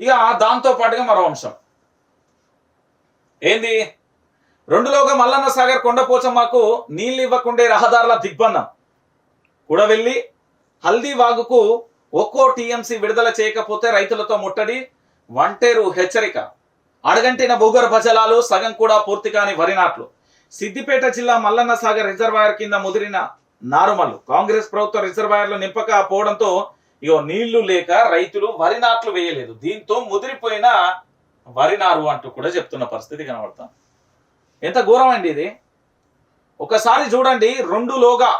ఇక దాంతో పాటుగా మరో అంశం. ఏంది? రెండులోగా మల్లన్న సాగర్ కొండపోచమ్మకు నీళ్ళు ఇవ్వకుండే రహదారుల దిగ్బంధం. కూడా వెళ్ళి హల్దీ వాగుకు ఒక్కో టీఎంసీ విడుదల చేయకపోతే రైతులతో ముట్టడి వంటేరు హెచ్చరిక. అడగంటిన భూగర్భ జలాలు సగం కూడా పూర్తి కాని వరి నాట్లు. సిద్దిపేట జిల్లా మల్లన్న సాగర్ రిజర్వాయర్ కింద ముదిరిన నారుమల్లు. కాంగ్రెస్ ప్రభుత్వ రిజర్వాయర్లు నింపక పోవడంతో ఇగో నీళ్ళు లేక రైతులు వరి నాట్లు వేయలేదు. దీంతో ముదిరిపోయిన వరి నారు అంటూ కూడా చెప్తున్న పరిస్థితి కనబడతాం. ఎంత ఘోరం అండి ఇది? ఒకసారి చూడండి రెండులోగా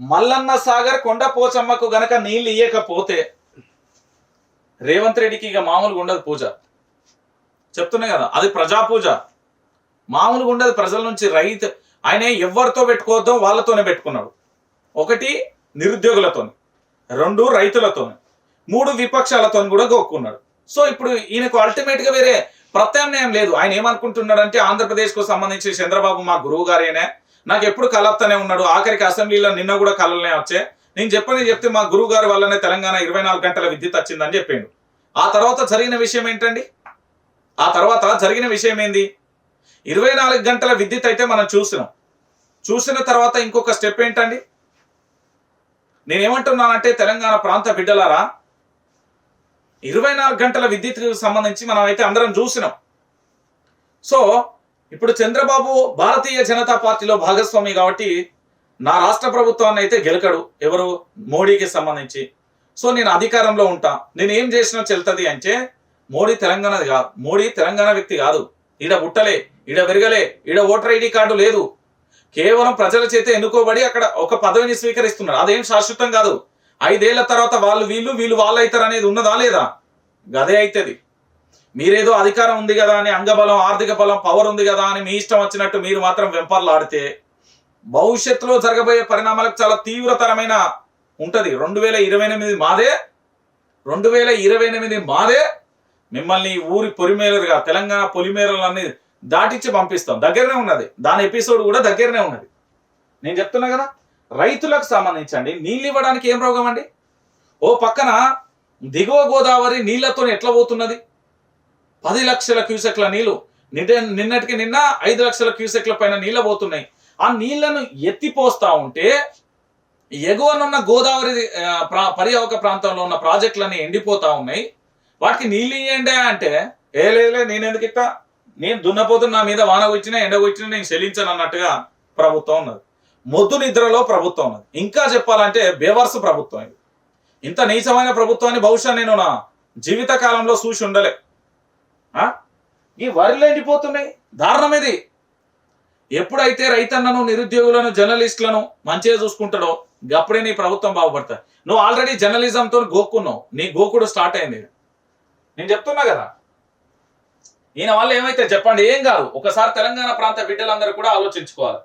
మల్లన్న సాగర్ కొండపోచమ్మకు గనక నీళ్ళు ఇయ్యకపోతే రేవంత్ రెడ్డికి ఇక మామూలుగా ఉండదు పూజ. చెప్తున్నా కదా అది ప్రజా పూజ. మామూలుగా ఉండదు ప్రజల నుంచి రైతు ఆయన ఎవరితో పెట్టుకోవద్దో వాళ్ళతోనే పెట్టుకున్నాడు. ఒకటి నిరుద్యోగులతోని. రెండు రైతులతో మూడు విపక్షాలతో కూడా గోక్కున్నాడు సో ఇప్పుడు ఈయనకు అల్టిమేట్గా వేరే ప్రత్యామ్నాయం లేదు. ఆయన ఏమనుకుంటున్నాడంటే ఆంధ్రప్రదేశ్కు సంబంధించి చంద్రబాబు మా గురువు గారేనే నాకు ఎప్పుడు కలప్తూనే ఉన్నాడు ఆఖరికి అసెంబ్లీలో నిన్న కూడా కలలనే వచ్చే. నేను చెప్పని చెప్తే మా గురువు గారి వల్లనే తెలంగాణ ఇరవై నాలుగు గంటల విద్యుత్ వచ్చిందని చెప్పిండు. ఆ తర్వాత జరిగిన విషయం ఏంటండి? ఆ తర్వాత జరిగిన విషయం ఏంది? ఇరవై నాలుగు గంటల విద్యుత్ అయితే మనం చూసినాం. చూసిన తర్వాత ఇంకొక స్టెప్ ఏంటండి? నేనేమంటున్నానంటే తెలంగాణ ప్రాంత బిడ్డలారా ఇరవై నాలుగు గంటల విద్యుత్కి సంబంధించి మనం అయితే అందరం చూసినాం. సో ఇప్పుడు చంద్రబాబు భారతీయ జనతా పార్టీలో భాగస్వామి కాబట్టి నా రాష్ట్ర ప్రభుత్వాన్ని అయితే గెలకడు ఎవరు? మోడీకి సంబంధించి. సో నేను అధికారంలో ఉంటా. నేను ఏం చేసినా చెల్తది అంటే మోడీ తెలంగాణది కాదు. మోడీ తెలంగాణ వ్యక్తి కాదు. ఈడ పుట్టలే ఈడ విరగలే ఈడ ఓటర్ ఐడి కార్డు లేదు. కేవలం ప్రజల చేత ఎన్నుకోబడి అక్కడ ఒక పదవిని స్వీకరిస్తున్నారు. అదేం శాశ్వతం కాదు. ఐదేళ్ళ తర్వాత వాళ్ళు వీళ్ళు వీళ్ళు వాళ్ళు అవుతారు అనేది ఉన్నదా లేదా? గదే అవుతుంది మీరేదో అధికారం ఉంది కదా అని అంగబలం ఆర్థిక బలం పవర్ ఉంది కదా అని మీ ఇష్టం వచ్చినట్టు మీరు మాత్రం వెంపర్లాడితే భవిష్యత్తులో జరగబోయే పరిణామాలకు చాలా తీవ్రతరమైన ఉంటది. రెండు వేల ఇరవై ఎనిమిది మాదే రెండు వేల ఇరవై ఎనిమిది మాదే మిమ్మల్ని ఊరి పొలిమేరలుగా తెలంగాణ పొలిమేరలు అనేది దాటిచ్చి పంపిస్తాం. దగ్గరనే ఉన్నది. దాని ఎపిసోడ్ కూడా దగ్గరనే ఉన్నది. నేను చెప్తున్నా కదా రైతులకు సంబంధించండి. నీళ్ళు ఇవ్వడానికి ఏం రోగం అండి? ఓ పక్కన దిగువ గోదావరి నీళ్ళతో ఎట్లా పోతున్నది? పది లక్షల క్యూసెక్ల నీళ్ళు. నిన్న నిన్నటికి నిన్న ఐదు లక్షల క్యూసెక్ల పైన నీళ్ళ పోతున్నాయి. ఆ నీళ్ళను ఎత్తిపోస్తా ఉంటే ఎగువనున్న గోదావరి పర్యావక ప్రాంతంలో ఉన్న ప్రాజెక్టులన్నీ ఎండిపోతా ఉన్నాయి. వాటికి నీళ్ళు ఇయ్యండి అంటే ఏ లేదులే నేను ఎందుకు ఇట్టా? నేను దున్నపోతున్న నా మీద వాన వచ్చినా ఎండ వచ్చినా నేను చెల్లించను అన్నట్టుగా ప్రభుత్వం ఉన్నది. మొద్దు నిద్రలో ప్రభుత్వం ఉన్నది. ఇంకా చెప్పాలంటే బేవర్స్ ప్రభుత్వం ఇది. ఇంత నీచమైన ప్రభుత్వాన్ని బహుశా నేను నా జీవిత కాలంలో చూసి ఉండలే. ఆ? ఈ వరిలు ఎండిపోతున్నాయి. దారుణం ఇది. ఎప్పుడైతే రైతన్నను నిరుద్యోగులను జర్నలిస్టులను మంచిగా చూసుకుంటాడో అప్పుడే నీ ప్రభుత్వం బాగుపడతా నువ్వు ఆల్రెడీ జర్నలిజంతో గోక్కున్నావు. నీ గోకుడు స్టార్ట్ అయింది. నేను చెప్తున్నా కదా. ఈయన వల్ల ఏమైతే చెప్పండి? ఏం కాదు. ఒకసారి తెలంగాణ ప్రాంత బిడ్డలందరూ కూడా ఆలోచించుకోవాలి.